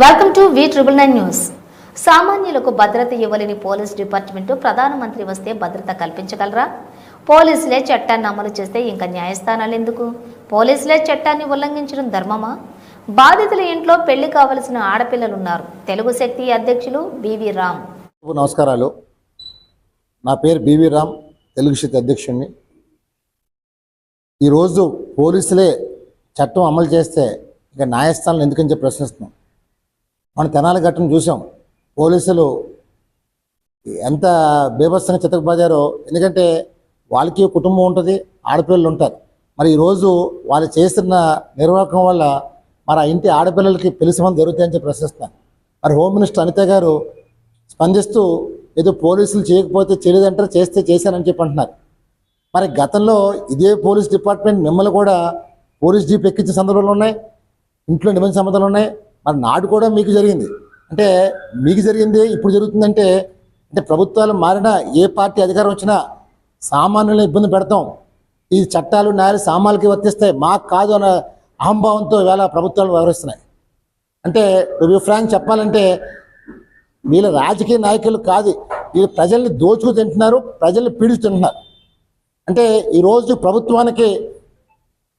Welcome to V triple nine news సామాన్యులకు భద్రత ఇవ్వలేని పోలీస్ డిపార్ట్మెంటు ప్రధానమంత్రి వస్తే భద్రత కల్పించగలరా? పోలీసులే చట్టాన్ని అమలు చేస్తే ఇంకా న్యాయస్థానాలు ఎందుకు? పోలీసులే చట్టాన్ని ఉల్లంఘించడం ధర్మమా? బాధితుల ఇంట్లో పెళ్ళి కావలసిన ఆడపిల్లలున్నారు. తెలుగు శక్తి అధ్యక్షులు బివి రామ్. నమస్కారాలు. నా పేరు బివి రామ్ తెలుగు శక్తి అధ్యక్షుడిని. ఈరోజు పోలీసులే చట్టం అమలు చేస్తే ఇక న్యాయస్థానాలు ఎందుకని చెప్పి ప్రశ్నిస్తున్నాం. మన తెనాలి ఘటన చూసాం. పోలీసులు ఎంత బీభత్సంగా చితకబాదారో ఎందుకంటే వాళ్ళకి కుటుంబం ఉంటుంది ఆడపిల్లలు ఉంటారు. మరి ఈరోజు వాళ్ళు చేస్తున్న నిర్వాహకం వల్ల మరి ఆ ఇంటి ఆడపిల్లలకి పెళ్ళి మంది జరుగుతాయని చెప్పి ప్రశ్నిస్తున్నాను మరి హోమ్ మినిస్టర్ అనిత గారు స్పందిస్తూ ఏదో పోలీసులు చేయకపోతే చేయలేదంటారు చేస్తే చేశారని చెప్పి అంటున్నారు. మరి గతంలో ఇదే పోలీస్ డిపార్ట్మెంట్ మిమ్మల్ని కూడా పోలీస్ జీప్ ఎక్కించిన సందర్భాలు ఉన్నాయి ఇంట్లో నిబంధన సంబంధాలు ఉన్నాయి. మరి నాడు కూడా మీకు జరిగింది. అంటే మీకు జరిగింది ఇప్పుడు జరుగుతుందంటే అంటే ప్రభుత్వాలు మారినా ఏ పార్టీ అధికారం వచ్చినా సామాన్యులను ఇబ్బంది పెడతాం. ఈ చట్టాలు న్యాయాలు సామాన్యులకి వర్తిస్తాయి. మాకు కాదు అన్న అహంభావంతో ఇవాళ ప్రభుత్వాలు వ్యవహరిస్తున్నాయి. అంటే రివ్యూ ఫ్రాంక్ చెప్పాలంటే వీళ్ళ రాజకీయ నాయకులు కాదు వీళ్ళు ప్రజల్ని దోచుకు తింటున్నారు ప్రజల్ని పీడిస్తుంటున్నారు అంటే ఈరోజు ప్రభుత్వానికి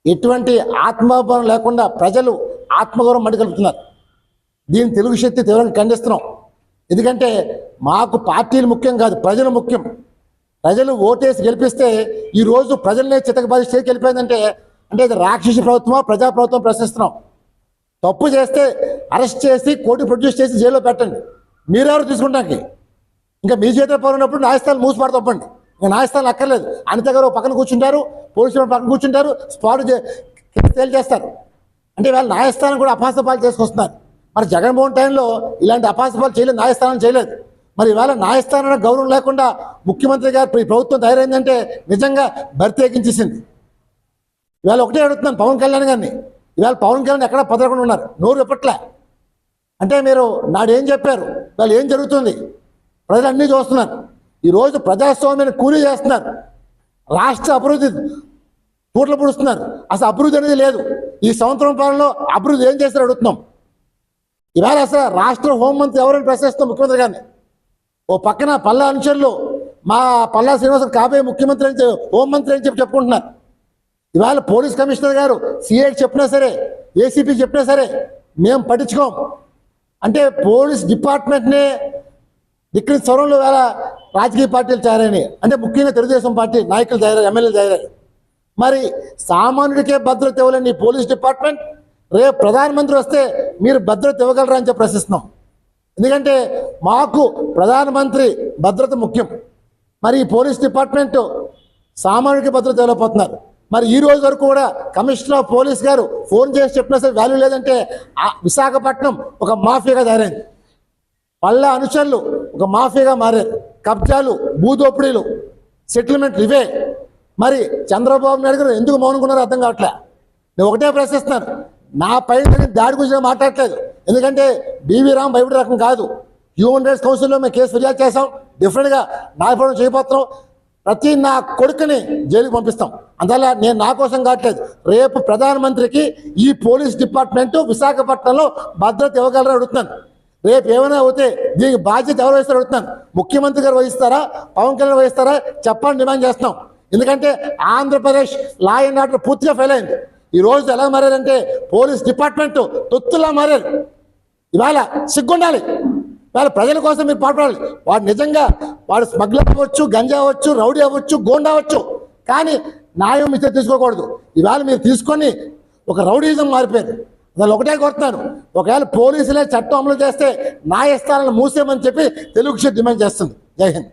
ఎటువంటి ఆత్మభావం లేకుండా ప్రజలు ఆత్మగౌరవం మడికలుపుతున్నారు దీని తెలుగు శక్తి తీవ్రంగా ఖండిస్తున్నాం. ఎందుకంటే మాకు పార్టీలు ముఖ్యం కాదు ప్రజలు ముఖ్యం. ప్రజలు ఓటేసి గెలిపిస్తే ఈరోజు ప్రజలనే చితకబాధి స్టేకి వెళ్ళిపోయిందంటే అంటే ఇది రాక్షసి ప్రభుత్వమా ప్రజా ప్రభుత్వం ప్రశ్నిస్తున్నాం. తప్పు చేస్తే అరెస్ట్ చేసి కోర్టు ప్రొడ్యూస్ చేసి జైల్లో పెట్టండి. మీరెవరు తీసుకుంటానికి? ఇంకా మీ చేతిలో పడినప్పుడు న్యాయస్థానం మూసిపాడు తప్పండి ఇంకా న్యాయస్థానం అక్కర్లేదు. అనిత గారు ఒక పక్కన కూర్చుంటారు పోలీసులు పక్కన కూర్చుంటారు స్పాట్ తేలి చేస్తారు అంటే వాళ్ళ న్యాయస్థానం కూడా అపాసపాలు చేసుకొస్తున్నారు. మరి జగన్మోహన్ టైంలో ఇలాంటి అపాసపాలు చేయలేదు న్యాయస్థానం చేయలేదు. మరి ఇవాళ న్యాయస్థానం గౌరవం లేకుండా ముఖ్యమంత్రి గారు ఈ ప్రభుత్వం తయారైందంటే నిజంగా బరితేకించేసింది ఇవాళ ఒకటే అడుగుతున్నాను పవన్ కళ్యాణ్ గారిని. ఇవాళ పవన్ కళ్యాణ్ ఎక్కడ పదరకుండా ఉన్నారు నోరు ఎప్పట్లే? అంటే మీరు నాడు ఏం చెప్పారు? వాళ్ళు ఏం జరుగుతుంది? ప్రజలు అన్నీ చూస్తున్నారు ఈరోజు ప్రజాస్వామ్యాన్ని కూలీ చేస్తున్నారు. రాష్ట్ర అభివృద్ధి పూట్ల పుడుస్తున్నారు. అసలు అభివృద్ధి అనేది లేదు. ఈ సంవత్సరం పాలనలో అభివృద్ధి ఏం చేస్తారో అడుగుతున్నాం. ఇవాళ అసలు రాష్ట్ర హోంమంత్రి ఎవరని ప్రశ్నిస్తాం ముఖ్యమంత్రి గారిని? ఓ పక్కన పల్లా అనుచరులు మా పల్లా శ్రీనివాసన్ కాబోయే ముఖ్యమంత్రి అని హోంమంత్రి అని చెప్పి చెప్పుకుంటున్నారు. ఇవాళ పోలీస్ కమిషనర్ గారు సిఐకి చెప్పినా సరే ఏసీపీ చెప్పినా సరే మేము పట్టించుకోం. అంటే పోలీస్ డిపార్ట్మెంట్నే ఇక్కడ స్వరంలో వేళ రాజకీయ పార్టీలు తయారని అంటే ముఖ్యంగా తెలుగుదేశం పార్టీ నాయకులు తయారయ్యారు ఎమ్మెల్యేలు తయారయ్యారు. మరి సామాన్యుడికే భద్రత ఇవ్వలేని పోలీస్ డిపార్ట్మెంట్ రేపు ప్రధానమంత్రి వస్తే మీరు భద్రత ఇవ్వగలరా అని చెప్పి ప్రశ్నిస్తున్నాం. ఎందుకంటే మాకు ప్రధానమంత్రి భద్రత ముఖ్యం. మరి ఈ పోలీస్ డిపార్ట్మెంట్ సామాజిక భద్రత ఇవ్వలేకపోతున్నారు. మరి ఈ రోజు వరకు కూడా commissioner of police garu phone చేసి చెప్పినా సరే వాల్యూ లేదంటే ఆ విశాఖపట్నం ఒక మాఫియాగా తయారైంది. పళ్ళ అనుచరులు ఒక మాఫియాగా మారారు. కబ్జాలు భూదోపిడీలు సెటిల్మెంట్లు ఇవే. మరి చంద్రబాబు నాయుడు గారు ఎందుకు మౌనుకున్నారో అర్థం కావట్లే. నేను ఒకటే ప్రశ్నిస్తున్నాను. నా పైన దాడి గురించి మాట్లాడట్లేదు. ఎందుకంటే బీవీ రామ్ భయపడే రకం కాదు. హ్యూమన్ రైట్స్ కౌన్సిల్లో మేము కేసు ఫిర్యాదు చేసాం డిఫరెంట్గా న్యాయపరం చేయబోతున్నాం. ప్రతి నా కొడుకుని జైలుకి పంపిస్తాం. అందువల్ల నేను నా కోసం కావట్లేదు. రేపు ప్రధానమంత్రికి ఈ పోలీస్ డిపార్ట్మెంట్ విశాఖపట్నంలో భద్రత ఇవ్వగలరని అడుగుతున్నాను. రేపు ఏమైనా అవుతే దీనికి బాధ్యత ఎవరు వహిస్తారో అడుగుతున్నాను. ముఖ్యమంత్రి గారు వహిస్తారా? పవన్ కళ్యాణ్ వహిస్తారా? చెప్పాలని డిమాండ్ చేస్తున్నాం. ఎందుకంటే ఆంధ్రప్రదేశ్ లా అండ్ ఆర్డర్ పూర్తిగా ఫెయిల్ అయింది. ఈ రోజు ఎలా మారారంటే పోలీస్ డిపార్ట్మెంట్ తొత్తులా మారారు. ఇవాళ సిగ్గుండాలి. ఇవాళ ప్రజల కోసం మీరు పాటుపడాలి. వాడు నిజంగా వాడు స్మగ్లర్ అవ్వచ్చు గంజా అవ్వచ్చు రౌడీ అవ్వచ్చు గోండా అవ్వచ్చు. కానీ న్యాయం ఇస్తే తీసుకోకూడదు. ఇవాళ మీరు తీసుకొని ఒక రౌడీజం మారిపోయారు. అసలు ఒకటే కోరుతున్నాను. ఒకవేళ పోలీసులే చట్టం అమలు చేస్తే న్యాయస్థానాలను మూసేయమని చెప్పి తెలుగు డిమాండ్ చేస్తుంది. జై హింద్.